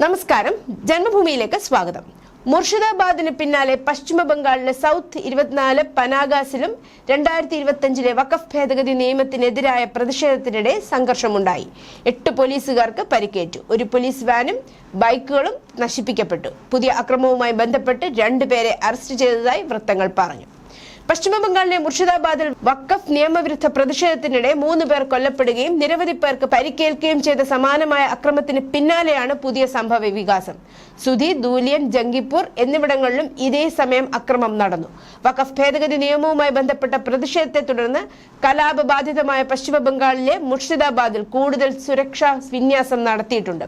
നമസ്കാരം. ജന്മഭൂമിയിലേക്ക് സ്വാഗതം. മുർഷിദാബാദിന് പിന്നാലെ പശ്ചിമ ബംഗാളിലെ സൗത്ത് ഇരുപത്തിനാല് പനാഗാസിലും രണ്ടായിരത്തി ഇരുപത്തിയഞ്ചിലെ വഖഫ് ഭേദഗതി നിയമത്തിനെതിരായ പ്രതിഷേധത്തിനിടെ സംഘർഷമുണ്ടായി. എട്ട് പോലീസുകാർക്ക് പരിക്കേറ്റു. ഒരു പോലീസ് വാനും ബൈക്കുകളും നശിപ്പിക്കപ്പെട്ടു. പുതിയ അക്രമവുമായി ബന്ധപ്പെട്ട് രണ്ടുപേരെ അറസ്റ്റ് ചെയ്തതായി വൃത്തങ്ങൾ പറഞ്ഞു. പശ്ചിമ ബംഗാളിലെ മുർഷിദാബാദിൽ വക്കഫ് നിയമവിരുദ്ധ പ്രതിഷേധത്തിനിടെ മൂന്ന് പേർ കൊല്ലപ്പെടുകയും നിരവധി പേർക്ക് പരിക്കേൽക്കുകയും ചെയ്ത സമാനമായ അക്രമത്തിന് പിന്നാലെയാണ് പുതിയ സംഭവ വികാസം. സുധി ദൂലിയൻ ജംഗിപ്പൂർ എന്നിവിടങ്ങളിലും ഇതേ സമയം അക്രമം നടന്നു. വക്കഫ് ഭേദഗതി നിയമവുമായി ബന്ധപ്പെട്ട പ്രതിഷേധത്തെ തുടർന്ന് കലാപബാധിതമായ പശ്ചിമ ബംഗാളിലെ മുർഷിദാബാദിൽ കൂടുതൽ സുരക്ഷാ വിന്യാസം നടത്തിയിട്ടുണ്ട്.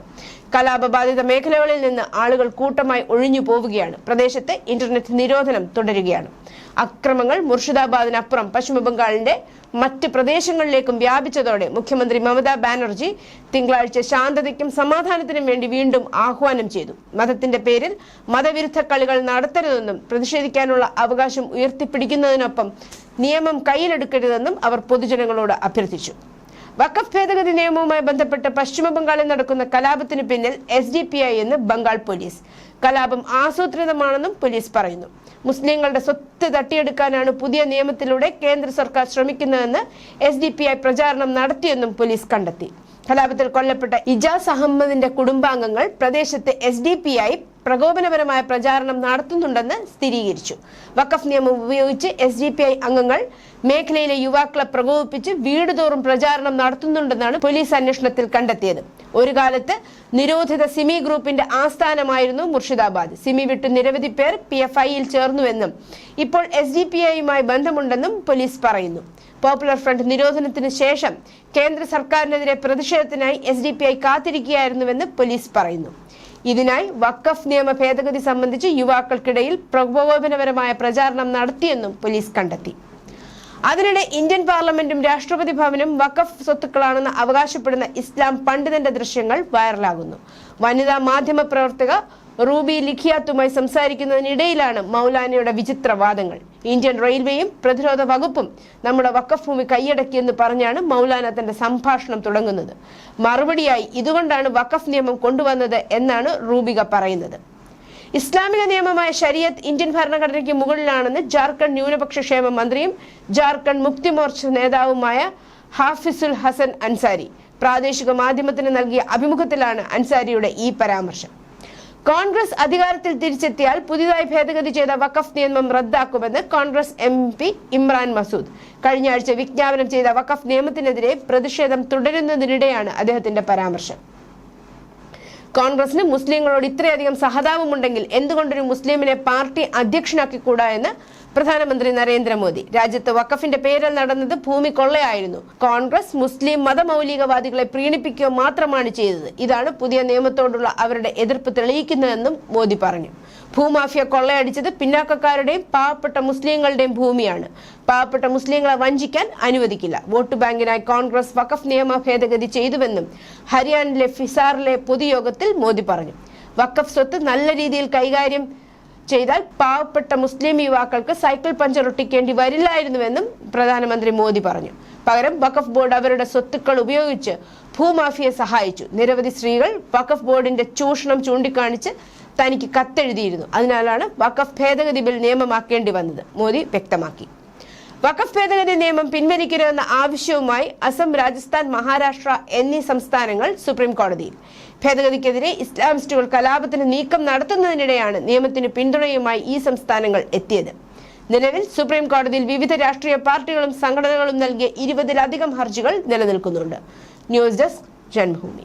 കലാപബാധിത മേഖലകളിൽ നിന്ന് ആളുകൾ കൂട്ടമായി ഒഴിഞ്ഞു പോവുകയാണ് പ്രദേശത്ത് ഇന്റർനെറ്റ് നിരോധനം തുടരുകയാണ്. അക്രമങ്ങൾ മുർഷിദാബാദിനപ്പുറം പശ്ചിമ ബംഗാളിന്റെ മറ്റ് പ്രദേശങ്ങളിലേക്കും വ്യാപിച്ചതോടെ മുഖ്യമന്ത്രി മമതാ ബാനർജി തിങ്കളാഴ്ച ശാന്തതയ്ക്കും സമാധാനത്തിനും വേണ്ടി വീണ്ടും ആഹ്വാനം ചെയ്തു. മതത്തിന്റെ പേരിൽ മതവിരുദ്ധ കളികൾ നടത്തരുതെന്നും പ്രതിഷേധിക്കാനുള്ള അവകാശം ഉയർത്തിപ്പിടിക്കുന്നതിനൊപ്പം നിയമം കയ്യിലെടുക്കരുതെന്നും അവർ പൊതുജനങ്ങളോട് അഭ്യർത്ഥിച്ചു. വഖഫ് ഭേദഗതി നിയമവുമായി ബന്ധപ്പെട്ട് പശ്ചിമ ബംഗാളിൽ നടക്കുന്ന കലാപത്തിന് പിന്നിൽ എസ് ഡി പി ഐ എന്ന് ബംഗാൾ പോലീസ്. കലാപം ആസൂത്രിതമാണെന്നും പോലീസ് പറയുന്നു. മുസ്ലിങ്ങളുടെ സ്വത്ത് തട്ടിയെടുക്കാനാണ് പുതിയ നിയമത്തിലൂടെ കേന്ദ്ര സർക്കാർ ശ്രമിക്കുന്നതെന്ന് എസ് ഡി പി ഐ പ്രചാരണം നടത്തിയെന്നും പോലീസ് കണ്ടെത്തി. കലാപത്തിൽ കൊല്ലപ്പെട്ട ഇജാസ് അഹമ്മദിന്റെ കുടുംബാംഗങ്ങൾ പ്രദേശത്തെ എസ് ഡി പി ഐ പ്രകോപനപരമായ പ്രചാരണം നടത്തുന്നുണ്ടെന്ന് സ്ഥിരീകരിച്ചു. വഖഫ് നിയമം ഉപയോഗിച്ച് എസ് ഡി പി ഐ അംഗങ്ങൾ മേഖലയിലെ യുവാക്കളെ പ്രകോപിപ്പിച്ച് വീടുതോറും പ്രചാരണം നടത്തുന്നുണ്ടെന്നാണ് പോലീസ് അന്വേഷണത്തിൽ കണ്ടെത്തിയത്. ഒരു കാലത്ത് നിരോധിത സിമി ഗ്രൂപ്പിന്റെ ആസ്ഥാനമായിരുന്നു മുർഷിദാബാദ്. സിമി വിട്ട് നിരവധി പേർ പി എഫ് ഐയിൽ ചേർന്നുവെന്നും ഇപ്പോൾ എസ് ഡി പി ഐയുമായി ബന്ധമുണ്ടെന്നും പോലീസ് പറയുന്നു. പോപ്പുലർ ഫ്രണ്ട് നിരോധനത്തിന് ശേഷം കേന്ദ്ര സർക്കാരിനെതിരെ പ്രതിഷേധത്തിനായി എസ് ഡി പി ഐ കാത്തിരിക്കുകയായിരുന്നുവെന്ന് പോലീസ് പറയുന്നു. ഇതിനായി വഖഫ് നിയമ ഭേദഗതി സംബന്ധിച്ച് യുവാക്കൾക്കിടയിൽ പ്രകോപനപരമായ പ്രചാരണം നടത്തിയെന്നും പോലീസ് കണ്ടെത്തി. അതിനിടെ ഇന്ത്യൻ പാർലമെന്റും രാഷ്ട്രപതി ഭവനും വഖഫ് സ്വത്തുക്കളാണെന്ന് അവകാശപ്പെടുന്ന ഇസ്ലാം പണ്ഡിതന്റെ ദൃശ്യങ്ങൾ വൈറലാകുന്നു. വനിതാ മാധ്യമ പ്രവർത്തക റൂബി ലിഖിയാത്തുമായി സംസാരിക്കുന്നതിനിടയിലാണ് മൗലാനയുടെ വിചിത്ര വാദങ്ങൾ ഇന്ത്യൻ റെയിൽവേയും പ്രതിരോധ വകുപ്പും നമ്മുടെ വക്കഫ് ഭൂമി കൈയടക്കിയെന്ന് പറഞ്ഞാണ് മൗലാന തന്റെ സംഭാഷണം തുടങ്ങുന്നത്. മറുപടിയായി ഇതുകൊണ്ടാണ് വക്കഫ് നിയമം കൊണ്ടുവന്നത് എന്നാണ് റൂബിക പറയുന്നത്. ഇസ്ലാമിക നിയമമായ ശരിയത്ത് ഇന്ത്യൻ ഭരണഘടനയ്ക്ക് മുകളിലാണെന്ന് ജാർഖണ്ഡ് ന്യൂനപക്ഷ ക്ഷേമ മന്ത്രിയും ജാർഖണ്ഡ് മുക്തി മോർച്ച നേതാവുമായ ഹാഫിസുൽ ഹസൻ അൻസാരി പ്രാദേശിക മാധ്യമത്തിന് നൽകിയ അഭിമുഖത്തിലാണ് അൻസാരിയുടെ ഈ പരാമർശം. കോൺഗ്രസ് അധികാരത്തിൽ തിരിച്ചെത്തിയാൽ പുതിയതായി ഭേദഗതി ചെയ്ത വഖഫ് നിയമം റദ്ദാക്കുമെന്ന് കോൺഗ്രസ് എം പി ഇമ്രാൻ മസൂദ്. കഴിഞ്ഞ ആഴ്ച വിജ്ഞാപനം ചെയ്ത വഖഫ് നിയമത്തിനെതിരെ പ്രതിഷേധം തുടരുന്നതിനിടെയാണ് അദ്ദേഹത്തിന്റെ പരാമർശം. കോൺഗ്രസിന് മുസ്ലിങ്ങളോട് ഇത്രയധികം സഹതാപമുണ്ടെങ്കിൽ എന്തുകൊണ്ടൊരു മുസ്ലിമിനെ പാർട്ടി അധ്യക്ഷനാക്കിക്കൂടാ എന്ന് പ്രധാനമന്ത്രി നരേന്ദ്രമോദി. രാജ്യത്ത് വഖഫിന്റെ പേരിൽ നടന്നത് ഭൂമി കൊള്ളയായിരുന്നു. കോൺഗ്രസ് മുസ്ലിം മതമൗലികവാദികളെ പ്രീണിപ്പിക്കുക മാത്രമാണ് ചെയ്തത്. ഇതാണ് പുതിയ നിയമത്തോടുള്ള അവരുടെ എതിർപ്പ് തെളിയിക്കുന്നതെന്നും മോദി പറഞ്ഞു. ഭൂമാഫിയ കൊള്ളയടിച്ചത് പിന്നാക്കക്കാരുടെയും പാവപ്പെട്ട മുസ്ലിങ്ങളുടെയും ഭൂമിയാണ്. പാവപ്പെട്ട മുസ്ലിങ്ങളെ വഞ്ചിക്കാൻ അനുവദിക്കില്ല. വോട്ട് ബാങ്കിനായി കോൺഗ്രസ് വഖഫ് നിയമ ഭേദഗതി ചെയ്തുവെന്നും ഹരിയാനയിലെ ഫിസാറിലെ പൊതുയോഗത്തിൽ മോദി പറഞ്ഞു. വഖഫ് സ്വത്ത് നല്ല രീതിയിൽ കൈകാര്യം ചെയ്താൽ പാവപ്പെട്ട മുസ്ലിം യുവാക്കൾക്ക് സൈക്കിൾ പഞ്ചർ ഒട്ടിക്കേണ്ടി വരില്ലായിരുന്നുവെന്നും പ്രധാനമന്ത്രി മോദി പറഞ്ഞു. പകരം വഖഫ് ബോർഡ് അവരുടെ സ്വത്തുക്കൾ ഉപയോഗിച്ച് ഭൂമാഫിയെ സഹായിച്ചു. നിരവധി സ്ത്രീകൾ വഖഫ് ബോർഡിന്റെ ചൂഷണം ചൂണ്ടിക്കാണിച്ച് തനിക്ക് കത്തെഴുതിയിരുന്നു. അതിനാലാണ് വഖഫ് ഭേദഗതി ബിൽ നിയമമാക്കേണ്ടി വന്നത്. മോദി വ്യക്തമാക്കി. വഖഫ് ഭേദഗതി നിയമം പിൻവലിക്കരുതെന്ന ആവശ്യവുമായി അസം രാജസ്ഥാൻ മഹാരാഷ്ട്ര എന്നീ സംസ്ഥാനങ്ങൾ സുപ്രീം കോടതിയിൽ. ഭേദഗതിക്കെതിരെ ഇസ്ലാമിസ്റ്റുകൾ കലാപത്തിന് നീക്കം നടത്തുന്നതിനിടെയാണ് നിയമത്തിന് പിന്തുണയുമായി ഈ സംസ്ഥാനങ്ങൾ എത്തിയത്. നിലവിൽ സുപ്രീം കോടതിയിൽ വിവിധ രാഷ്ട്രീയ പാർട്ടികളും സംഘടനകളും നൽകിയ ഇരുപതിലധികം ഹർജികൾ നിലനിൽക്കുന്നുണ്ട്. News desk Janmabhoomi.